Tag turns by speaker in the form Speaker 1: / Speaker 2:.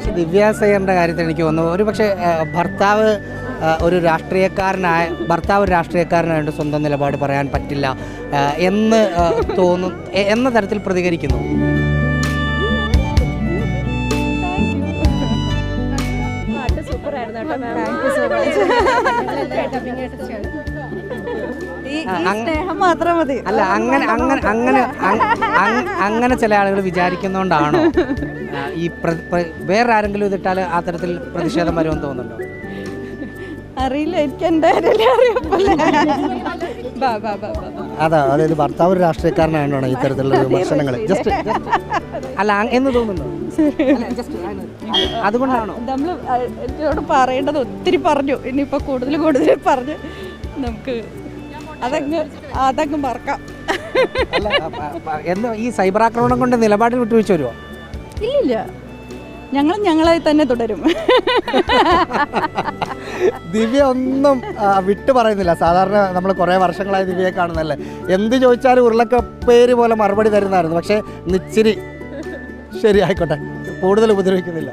Speaker 1: പക്ഷേ ദിവ്യ സയ്യറിന്റെ കാര്യത്തിൽ എനിക്ക് തോന്നുന്നു ഒരു പക്ഷേ ഭർത്താവ് ഒരു രാഷ്ട്രീയക്കാരനായ ഭർത്താവ് ഒരു രാഷ്ട്രീയക്കാരനായിട്ട് സ്വന്തം നിലപാട് പറയാൻ പറ്റില്ല എന്ന് തോന്നും എന്ന തരത്തിൽ പ്രതികരിക്കുന്നു.
Speaker 2: ആയിരുന്നു കേട്ടോ
Speaker 3: സ്നേഹം മാത്രം മതി.
Speaker 1: അല്ല അങ്ങനെ അങ്ങനെ അങ്ങനെ അങ്- അങ്- അങ്ങനെ ചില ആളുകൾ വിചാരിക്കുന്നോണ്ടാണോ? ഈ വേറെ ആരെങ്കിലും ഇതിട്ടാൽ ആ തരത്തിൽ പ്രതിഷേധം വരുമെന്ന് തോന്നുന്നുണ്ടോ?
Speaker 3: അറിയില്ല എനിക്ക് എന്തായാലും.
Speaker 1: അതാ അതായത് ഭർത്താവ് ഒരു രാഷ്ട്രീയക്കാരനായതുകൊണ്ടാണ് ഈ തരത്തിലുള്ള വിമർശനങ്ങൾ ജസ്റ്റ് അല്ല എന്ന് തോന്നുന്നു? അതുകൊണ്ടാണോ?
Speaker 3: നമ്മൾ എന്നോട് പറയേണ്ടത് ഒത്തിരി പറഞ്ഞു. ഇനിയിപ്പോൾ കൂടുതൽ കൂടുതൽ പറഞ്ഞ്. നമുക്ക് അതങ്ങ് അതങ്ങ് മറക്കാം.
Speaker 1: അല്ല എന്ന് ഈ സൈബർ ആക്രമണം കൊണ്ട് നിലപാടിൽ വിട്ടുവീഴ്ച വരുമോ
Speaker 3: ഇല്ലില്ല. ഞങ്ങൾ ഞങ്ങളായി തന്നെ തുടരും.
Speaker 1: ദിവ്യ ഒന്നും വിട്ടു പറയുന്നില്ല. സാധാരണ നമ്മൾ കുറേ വർഷങ്ങളായി ദിവ്യയെ കാണുന്നല്ലേ എന്ത് ചോദിച്ചാലും ഉരുളക്കപ്പേര് പോലെ മറുപടി തരുന്നതായിരുന്നു. പക്ഷേ നിച്ചിരി ശരി ആയിക്കോട്ടെ കൂടുതൽ ഉപദ്രവിക്കുന്നില്ല.